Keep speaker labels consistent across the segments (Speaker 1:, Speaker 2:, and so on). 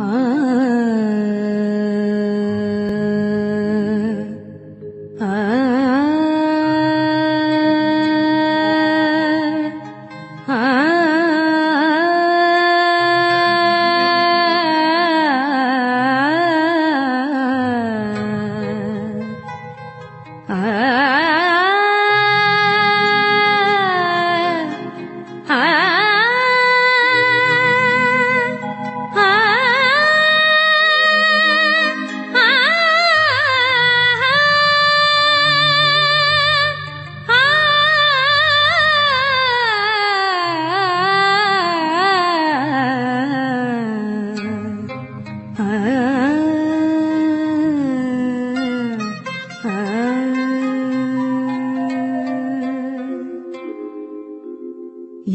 Speaker 1: ஆ.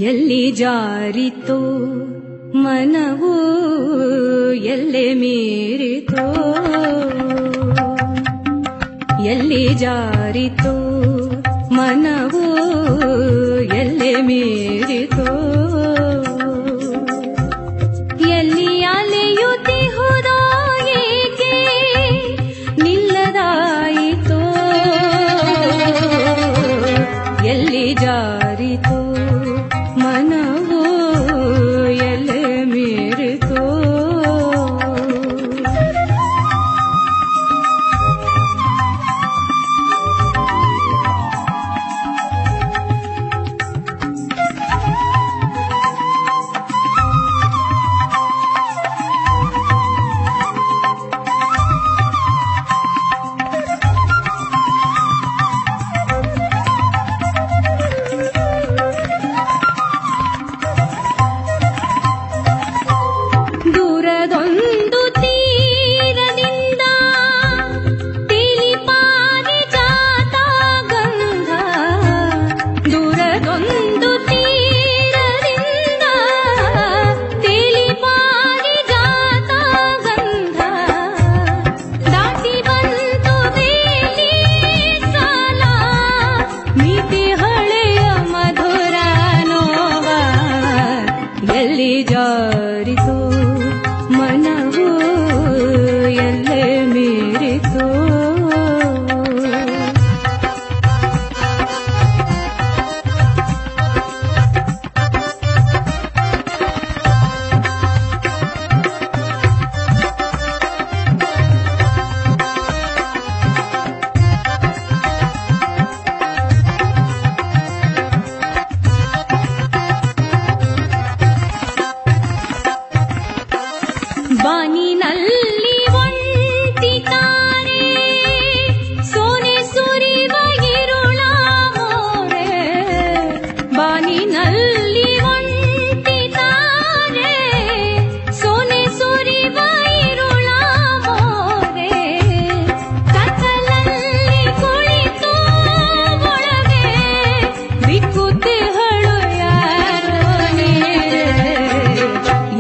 Speaker 1: ಎಲ್ಲಿ ಜಾರಿತೋ, ಮನವು ಎಲ್ಲೆ ಮೀರಿತೋ, ಎಲ್ಲಿ ಜಾರಿತೋ, ಮನವು ಎಲ್ಲೆ ಮೀರಿತೋ. ಎಲ್ಲಿ ಅಲೆಯುತ್ತಿಹುದೋ ಏಕೆ, ನಿಲ್ಲದಾಯಿತು. ಎಲ್ಲಿ ಜಾರಿತೋ चले जा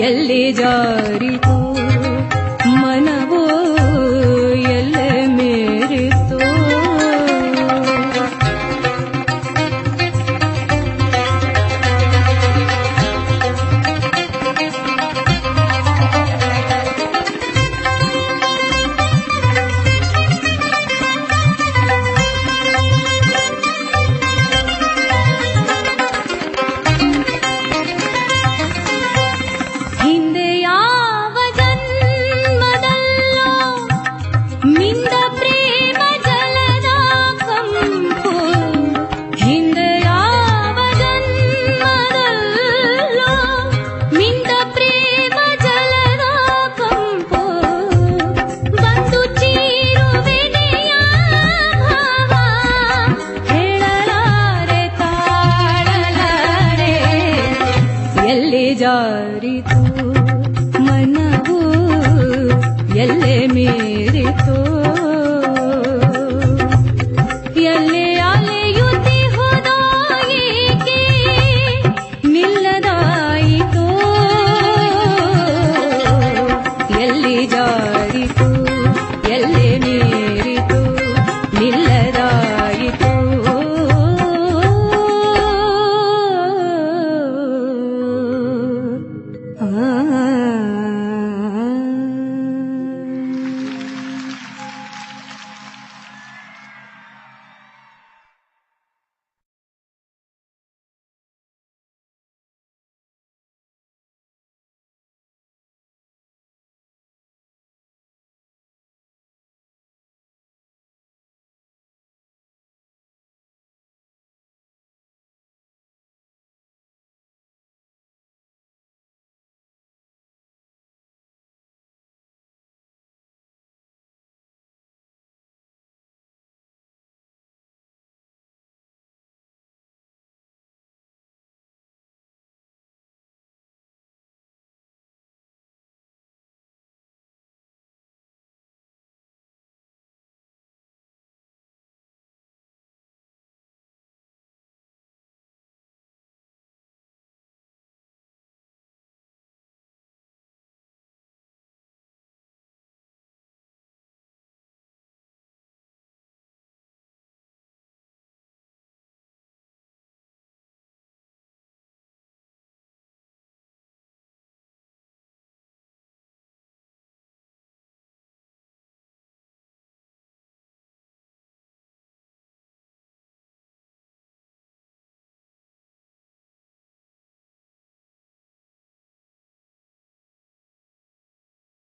Speaker 1: ल्ले जा